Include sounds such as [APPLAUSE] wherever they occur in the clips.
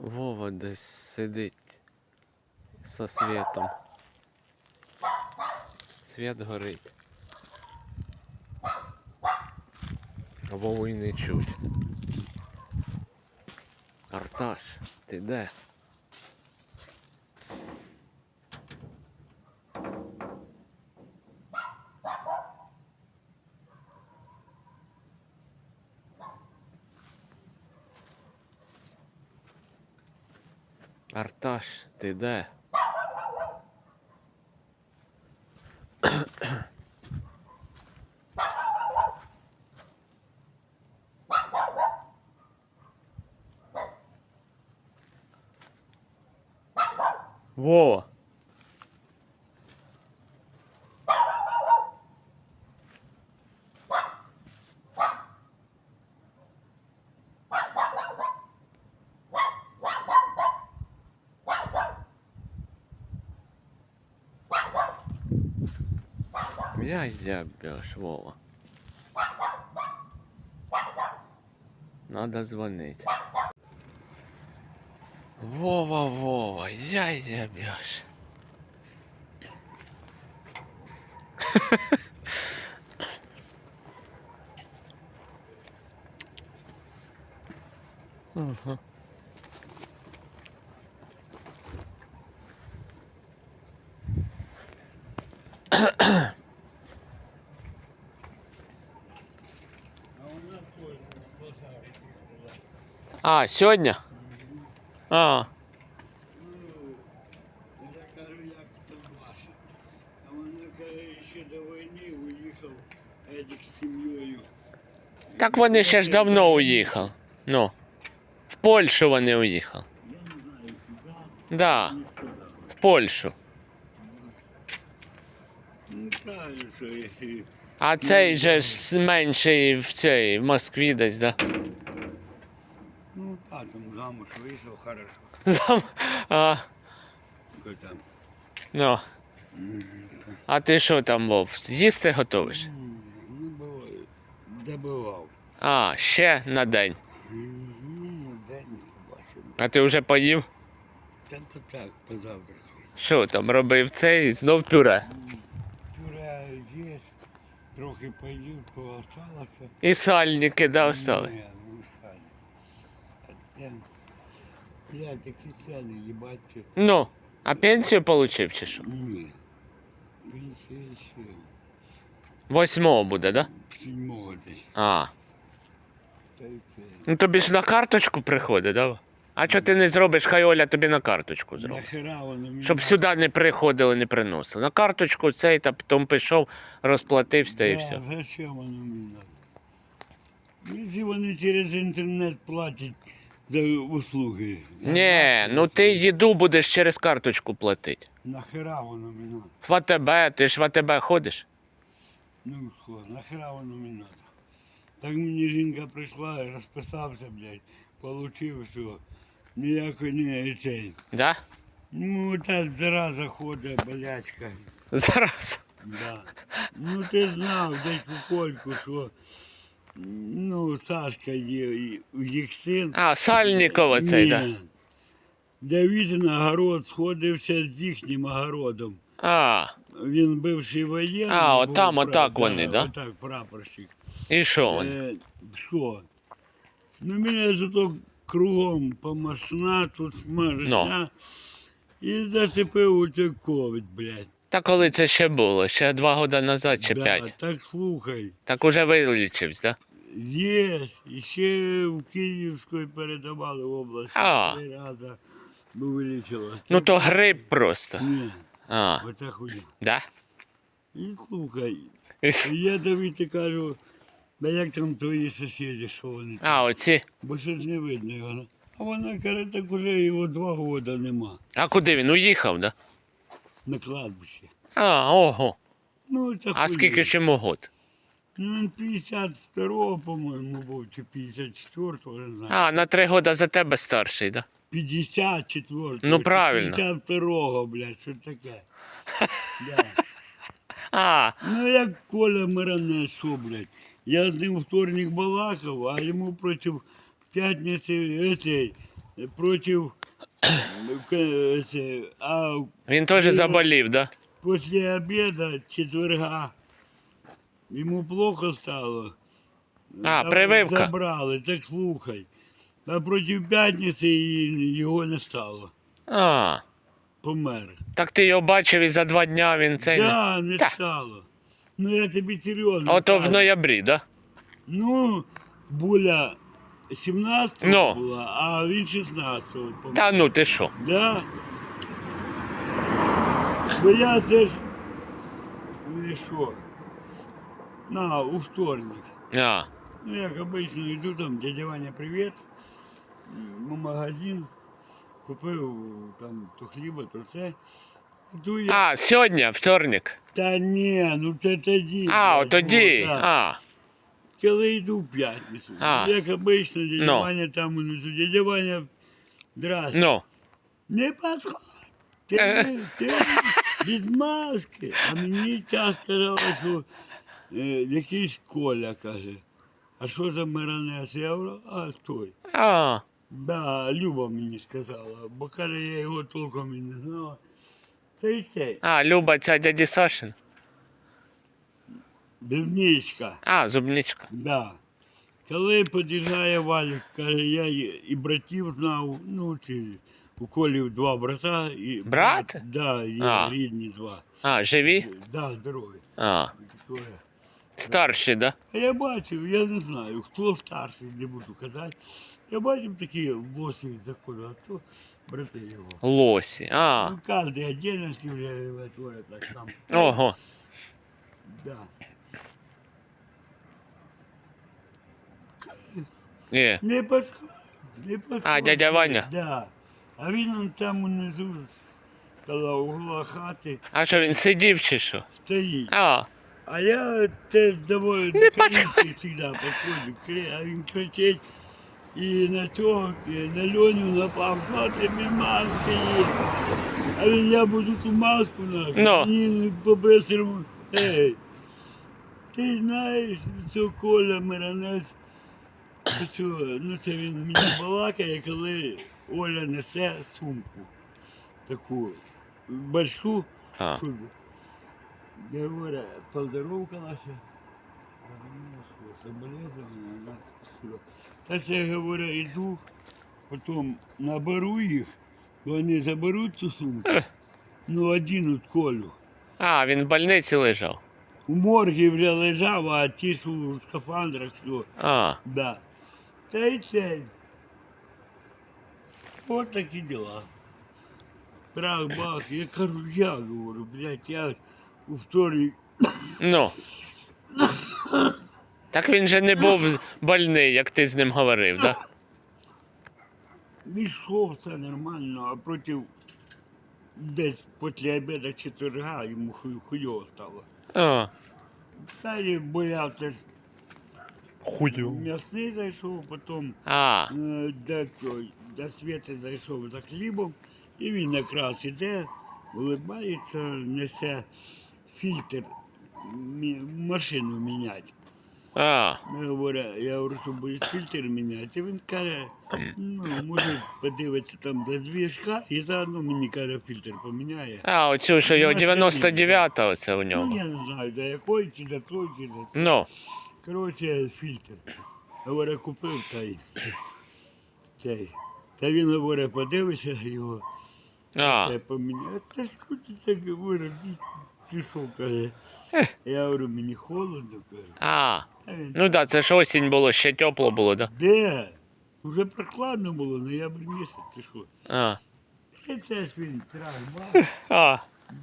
Вова десь сидить со світом. Світ горить. А Вову й не чуть. Арташ, ти де? Арташ, ти де? Я ябешь, Вова. Надо звонить. Вова, Вова, я ябешь. Ага. А, сьогодні? А, Я кажу, як то ваше. А вона каже, ще до війни уїхав Едік з сім'єю. так вони ще ж давно уїхали. Ну. В Польщу вони уїхали. Я не знаю, куди, Да, не сказав. в Польщу. Ну, правильно, що якщо... А цей же ж менший в цій в Москві десь, да? Ну, а там замуж вийшов, хорошо. Зам... [LAUGHS] А, Хто там? ну. А ти що там, Вов? Їсти готовиш? М, Ну, було, добивав. А, ще на день. Ну, день побачимо. А ти вже поїв? Та то так, позавтракав. Що там робив цей? Знов пюре. Пюре є, трохи поїв, поосталося. І сальники, да, остали. Ні, ну, стань. А це, Блядь, такі їбать. Ну, а пенсію получив чи що? Ні. Пенсія ще. Восьмого буде, да? Седьмого десь. А. Та й це. Ну тобі ж на карточку приходить, да? А що ти не зробиш, хай Оля тобі на карточку зробить. Нахера воно мені. Щоб сюди не приходили, не приносили. На карточку цей та потім пішов, розплатився і Да, все. Зачем воно мені надо? Якщо вони через інтернет платять за услуги. Ні, ну ти їду будеш через карточку платити. Нахера воно мені надо? В АТБ, ти ж в АТБ ходиш? Ну що, нахера воно мені надо? Так мені жінка прийшла, розписався, блядь, получив, що ніякої не цей. Да? Ну, та зараза ходить, болячка. Зараз. Да. Ну ти знав, десь у Кольку, що ну, Сашка є, їх син. А, Сальнікова цей, Ні. да. Давід на город сходився з їхнім огородом. А, Він бивший воєнний. А, от там, отак вони, да? Отак, прапорщик. і що вони? Е, що? Ну, мене зато кругом помашна, тут смажна. І зацепив у цей ковід, блядь. Та коли це ще було? Ще два роки назад чи да, п'ять? Так слухай. Так уже вилічився, да? Є, і ще в Київської передавали в область. А. Три рази вилічило. Ну то гриб просто. Ні, А, оце хуйня. да? І слухай, я Давіді кажу, да як там твої сусіди, що вони? А, оці. Бо щось не видно його. А вона каже, так уже його два роки нема А куди він? Уїхав, да? На кладбище. А, ого. Ну, це А хуйня. скільки йому год? Ну, 52-го, по-моєму, був, чи 54-го, не знаю. А, на три роки за тебе старший, да? 54-го. Ну, чи правильно. 52-го, блядь, що таке. [LAUGHS] Да. А, Ну, як Коля Миране, що, блядь. Я з ним у вторник балакав, а йому проти п'ятниці цей, против а Він теж Ну, заболів, да? после обеда четверга йому плохо стало. А, Заб- прививка. Забрали, так слухай. А проти п'ятниці і- його не стало. А, Помер. так ти його бачив і за два дня він цей. Да, не Та. стало. Ну я тобі серйозно. Ото в кажу. ноябрі, да? Ну, буля 17 Ну. була, а він 16 помер. Та ну ти що? Да. Бо я це ж не що. На, у вторник. А, Ну, як обично йду там, дядя Ваня, привіт. В магазин. Купив там то хліба, то все. Йду я. а сьогодні, вторник. Та ні, ну це тоді. А, блядь, от тоді. ну, да. А, Коли йду в п'ятницю. А. Як обично, дядя Ну. Ваня там унизу. Дядя Ваня, здрасте. ну. Не підходь. Ти, Е. не- ти від маски. А мені час сказали, що е, якийсь Коля каже. А що за миронес? Я говорю, а той. А, Да, Люба мені сказала, бо каже, я його толком і не знала. Та й це, а, Люба, ця дяді Сашин. Бівничка. А, зубничка. Да. Коли під'їжджає Валік, каже, я і і братів знав, ну, ці, у Колів два брата. І, Брат? Да, є А. рідні два. А, живі? Да, здорові. А, Двоє. старші, да? А я бачив, я не знаю, хто старший, не буду казати. Я бачив такі лосі заходу, а то брати його. Лосі. А, Ну, кожен отдельно творять так сам. ого. Да. Є. Не підходь, не підходь. А, дядя Ваня? Да. А він он там унизу, коло угла хати, А що він сидів чи що? стоїть. А, А я те доволі Не завжди підходжу, кри- а він кричить. І на того, і на Льоню напав, що ти маски є. А він, я буду ту маску нашу. Ну. Мені по-бистрому, ей, ти знаєш, що Коля Миронець, що, ну це він мені балакає, коли Оля несе сумку, таку большу, а. Я говорю, поздоровкалася. Соболезнования, Так я говорю, иду, потом наберу їх, вони заберуть цю сумку. Ну, один от Колю. А, він в больниці лежав. У моргі вже лежав, а ті ж у скафандрах, що, А, да. Та й це. От такі діла. Трах-бах, я кажу, я говорю, блядь, я у вторник ну. Так він же не був больний, як ти з ним говорив, да? Війшов все нормально, а проти десь після обіду четверга йому ху- хуйово стало. А, Та й боявся, Худю. м'ясний зайшов, потім А, е, до, цього- до Світи зайшов за хлібом, і він якраз іде, улибається, несе фільтр, мі- машину міняти. а, Я говорю, я говорю, що будеш фільтр міняти. І він каже, ну, може подивитися там до двіжка і заодно мені каже, фільтр поміняє. а, оцю, що його 99-та оце у Ну, нього. я не знаю, до якої, чи до той, чи до цього. Ну, Коротше, фільтр. Говорю, купив та й цей. Та він говорить, подивися його, а, це поміняє. Та що ти так говориш? Ти що, каже? Я говорю, мені холодно, каже. а. А він, Ну да, це ж осінь було, ще тепло було, да? Де? Уже прохладно було, ноябрь місяць, ти що? А, І це ж він трах, бах. а,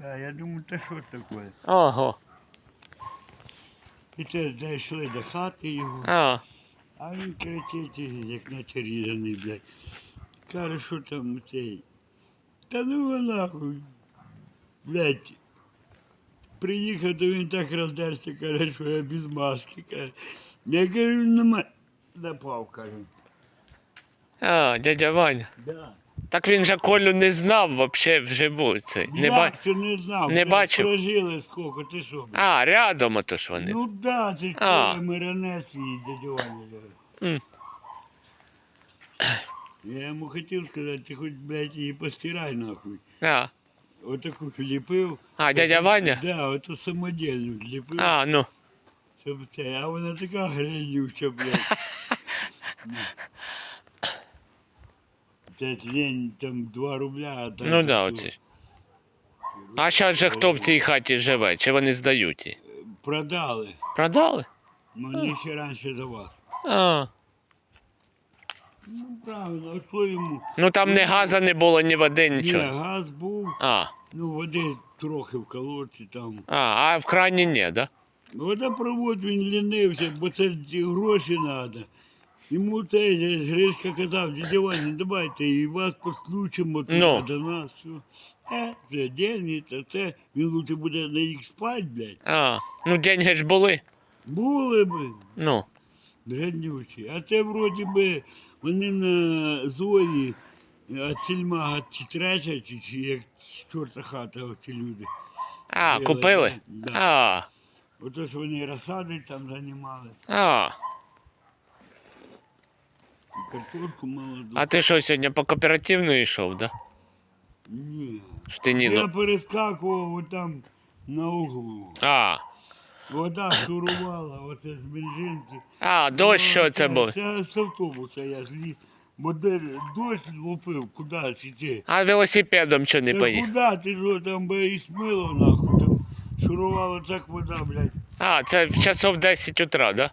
Да, я думаю, та що таке? ого, І це зайшли до хати його, а, а він кричить, як наче різаний, блядь. Каже, що там цей. Та ну ви нахуй. Блядь. Приїхав, то він так роздерся, каже, що я без маски. Каже. Я кажу, нема. Напав, каже. а, дядя Ваня. Да. Так він же Колю не знав вообще вживу цей. Не Як ба... це не знав? не блядь, бачив? Прожили скільки, ти що? блядь? А, рядом ото ж вони. Ну да, це ж А. Миронець і дядя Ваня. М. Я йому хотів сказати, ти хоч, блядь, її постирай нахуй. А, Отаку ліпив. а дядя Ваня? Да, ото самодільну ліпив, А, ну. щоб це, а вона така гринюча, блядь. [LAUGHS] Це лень там 2 рубля, а там. Ну да, оці. А зараз же хто в цій хаті живе? Чи вони здають її? Продали. Продали? Мені ще раніше за вас. А. Ну, правильно, от що йому. Ну там ні газу не було, ні води, Ні, нічого. газ був, А, ну води трохи в колодці там. а, а в крані ні, да? Водопровод він лінився, бо це ці гроші треба. Йому ж Гришка казав, дядя Ваня, давайте і вас підключимо Ну. до нас. Все. Е, це деньги, це це. Він лучше буде на їх спать, блядь. А, ну деньги ж були. Були б Ну. грандючі. А це вроді би вони на Зої, а сільмага чи третя, чи, чи як чорта хата ці люди. А, Купили, купили? да. А, Ото ж вони розсади там займали. а. Картошку молоду. А ти що сьогодні по кооперативну йшов, да? Ні. Що ти Я Ніну? перескакував там на углу. А, Вода шурувала, оце з бензинки. а, дощ що це був? Це з автобуса я зліз. Бо де дощ лупив, куди сіти. А велосипедом що не Та поїхав? куди ти що там би і смило нахуй. Там шурувала так вода, блядь. А, це в часов 10 утра, да?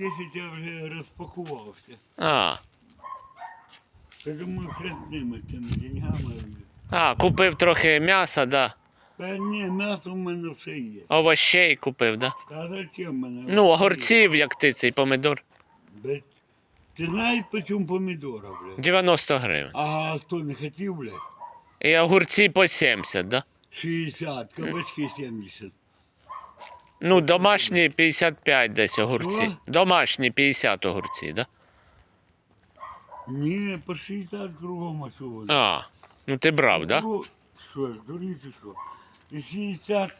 Десять я вже розпакувався. А, Я думаю, хрен з ними цими деньгами. а, купив трохи м'яса, да. Та ні, м'ясо в мене все є. Овощей купив, да? Та зачем мене? Ну, огурців, як ти, цей помидор. Блядь, Ти знаєш, по чому помідора, блядь? 90 гривень. А хто не хотів, блядь? І огурці по 70, да? 60, кабачки 70. Ну, домашні 55 десь огурці. Що? Домашні 50 огурці, да? Ні, по 60 кругом а? А, ну ти брав, да? Ну, Що ж, дуріться що? 60,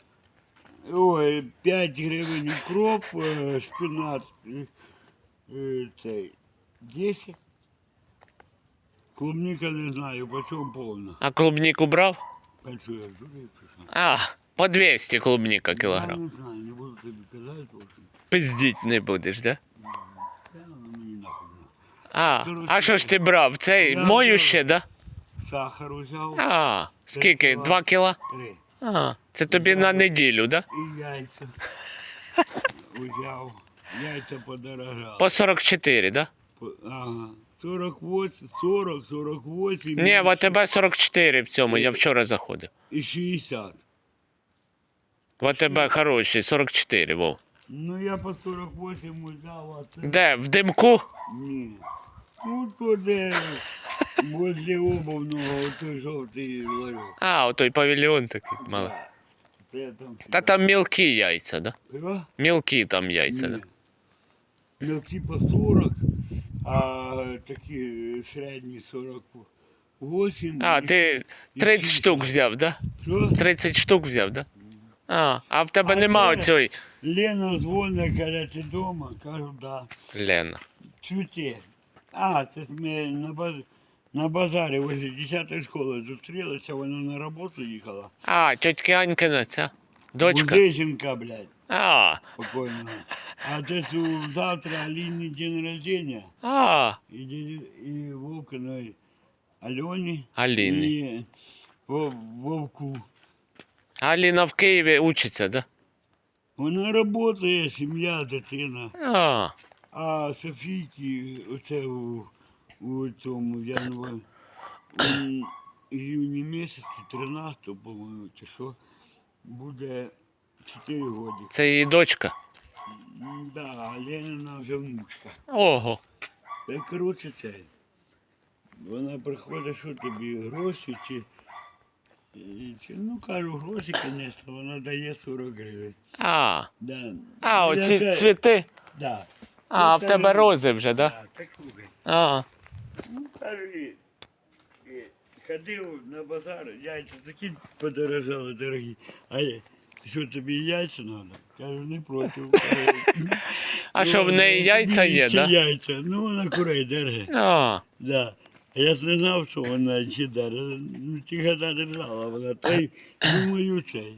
ой, 5 гривень укроп, е, шпинат, е, е, цей, 10. Клубника не знаю, по чому повна. А клубніку брав? Пальцю я дуріться що? А, по 200 клубніка Я кілограм. не знаю, не буду тобі казати, тому що Пиздіть не будеш, да? я воно мені нахуй. не. А, а що ж ти брав? Цей Я мою ще, да? Сахар взяв, А, скільки? кіла. Два кіла? три. А, це тобі на неділю, да? І яйця [LAUGHS] взяв. Яйця подорожали. По 44, да? По- Ага. 48, 40, 48. Ні, в тебе 44 в цьому, я вчора заходив. І 60. В тебе хороший, 44, вов. Ну я по 48 взяв, а це... Де? В димку? Ні. Ну то де возле обувного той жовтий ларьок. А, отой павільйон такий малий. Це там... Та там мілкі яйця, да? Пиво? Мілкі там яйця, да? Ні. Мелкі по 40, а такі середні 48. А, і- ти і 30 60. штук взяв, да? Що? 30 штук взяв, да? А, а в тебе А нема це- оцьої. Лена дзвонить, каже, ти вдома? Кажу, да. Лена. Цвіте. А, це ж ми на, баз... на базарі возле 10 школи зустрілися, вона на роботу їхала. А, тьотьки Анькина, ця. Дочка. Бузиженка, блядь, А, покойного. А це ж у- завтра Аліні день рождения. а, І, дяді- і Вовкиної Альоні. Аліні. І Вов- Вовку. Аліна в Києві учиться, да? Вона працює, сім'я, дитина. А, А Софійки, оце у, у цьому, я не у іюні місяці, 13, по-моєму, чи що, буде 4 роки. це її дочка. Да, а Ленина вже внучка. Ого. Та й коротше це. Вона приходить, що тобі, гроші чи. Ну кажу, гроші, звісно, вона дає 40 гривень. А, Да. а оці цвіти. Да. А, Ну, в тебе рози вже, да? Да, так. А, Ну, кажу, і, і ходив на базар, яйця такі подорожали дорогі. А я, що тобі яйця треба? Кажу, не проти. [LAUGHS] а що в неї яйця є, да? Яйця. Ну, вона курей держить. А, Да. А я ж не знав, що вона даже. Ну, ті года держала вона. Та й думаю цей.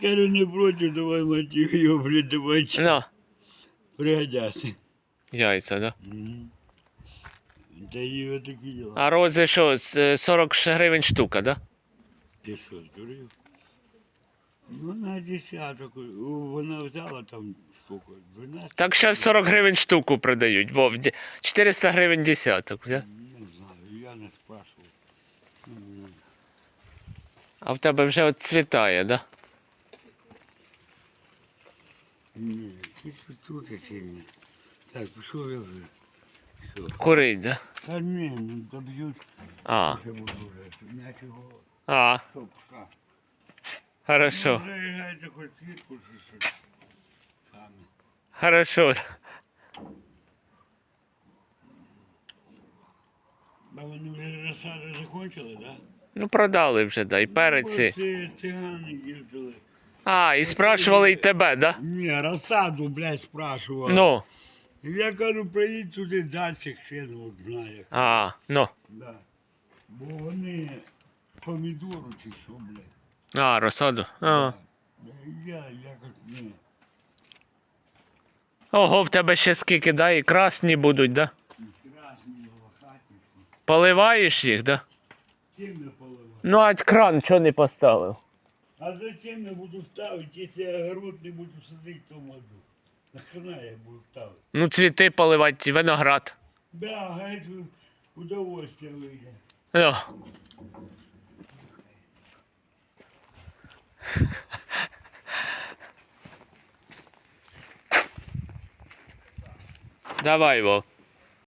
Кажу, не проти, давай мать його, блядь, давай чи Ну, пригодяться. яйця, да? Мгм. Та її отакі діла. А рози що, з, е, 40 ш- гривень штука, да? Ти що, здурів? Вона десяток, у, вона взяла там сколько, 12? Так зараз 40 гривень штуку продають. Ді- 400 гривень десяток. Да? Не знаю, я не спрашивав. А в тебе вже от цвітає, да? Ні, ти тут ні? Так, пішов я вже. Все. Курить, да? Та ні, ну доб'ють, А, ще буду вже. М'ячий а, Що, пока. хорошо. Ну, Заїжджайте хоч світку чи щось. Саме. Хорошо. А вони вже розсади закончили, так? Да? Ну продали вже, да, і переці. Оці цигани їздили. А, і спрашували і тебе, да? Ні, розсаду, блядь, спрашував. Ну, Я кажу, приїдь туди далі, от знає. а, ну. Да. Бо вони помідору чи що, блядь. А, розсаду. А. Я якось не. Ого, в тебе ще скільки, да? І красні будуть, да? Поливаєш їх, да? Чим не поливати? Ну, а кран чого не поставив? А зачем я буду ставити, якщо я огород не буду садити в тому году? Нахрена я буду ставити? Ну, цвіти поливати, виноград. Да, гайд удовольствие вийде. Ну. Давай, Вов.